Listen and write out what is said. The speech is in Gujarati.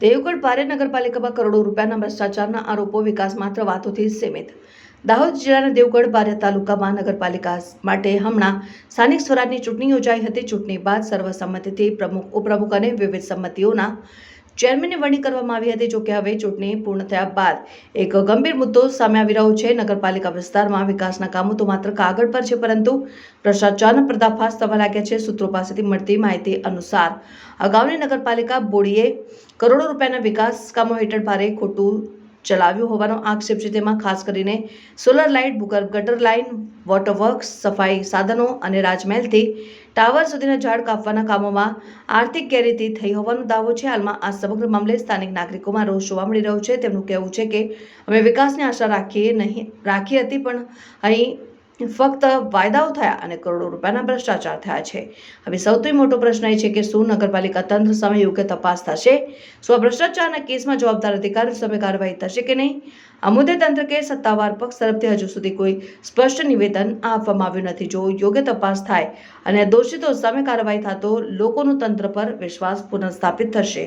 દેવગઢ ભારે નગરપાલિકામાં કરોડો રૂપિયાના ભ્રષ્ટાચારના આરોપો વિકાસ માત્ર વાતોથી સીમિત. દાહોદ જિલ્લાના દેવગઢ ભારે તાલુકામાં નગરપાલિકા માટે હમણાં સ્થાનિક સ્વરાજની ચૂંટણી યોજાઈ હતી. ચૂંટણી બાદ સર્વસંમતિથી પ્રમુખ, ઉપપ્રમુખ અને વિવિધ સંમતિઓના ચેરમેનની વરણી કરવામાં આવી હતી, જોકે હવે ચૂંટણી પૂર્ણ થયા બાદ એક ગંભીર મુદ્દો સામે આવી રહ્યો છે. નગરપાલિકા વિસ્તારમાં વિકાસના કામો તો માત્ર કાગળ પર છે, પરંતુ ભ્રષ્ટાચારના પર્દાફાશ થવા લાગ્યા છે. સૂત્રો પાસેથી મળતી માહિતી અનુસાર, અગાઉની નગરપાલિકા બોડીએ કરોડો રૂપિયાના વિકાસ કામો હેઠળ ભારે ખોટું ચલાવ્યું હોવાનો આક્ષેપ છે. તેમાં ખાસ કરીને સોલર લાઇટ, ભૂગર્ભ ગટર લાઇન વોટર વર્ક્સ સફાઈ સાધનો અને રાજમહેલથી ટાવર સુધીના ઝાડ કાપવાના કામોમાં આર્થિક ગેરરીતિ થઈ હોવાનો દાવો છે. હાલમાં આ સમગ્ર મામલે સ્થાનિક નાગરિકોમાં રોષ જોવા મળી રહ્યો છે. તેમનું કહેવું છે કે અમે વિકાસની આશા રાખીએ નહીં, રાખી હતી, પણ અહીં ફક્ત વાયદાઓ થયા અને કરોડો રૂપિયાના ભ્રષ્ટાચાર થયા છે. હવે સૌથી મોટો પ્રશ્ન એ છે કે શું નગરપાલિકા તંત્ર સામે યોગ્ય તપાસ થશે? શું ભ્રષ્ટાચારના કેસમાં જવાબદાર અધિકારીઓ સામે કાર્યવાહી થશે કે નહીં? આ મુદ્દે તંત્ર કે સત્તાવાર પક્ષ તરફથી હજુ સુધી કોઈ સ્પષ્ટ નિવેદન આપવામાં આવ્યું નથી. જો યોગ્ય તપાસ થાય અને દોષિતો સામે કાર્યવાહી થતો, લોકોનો તંત્ર પર વિશ્વાસ પુનઃસ્થાપિત થશે.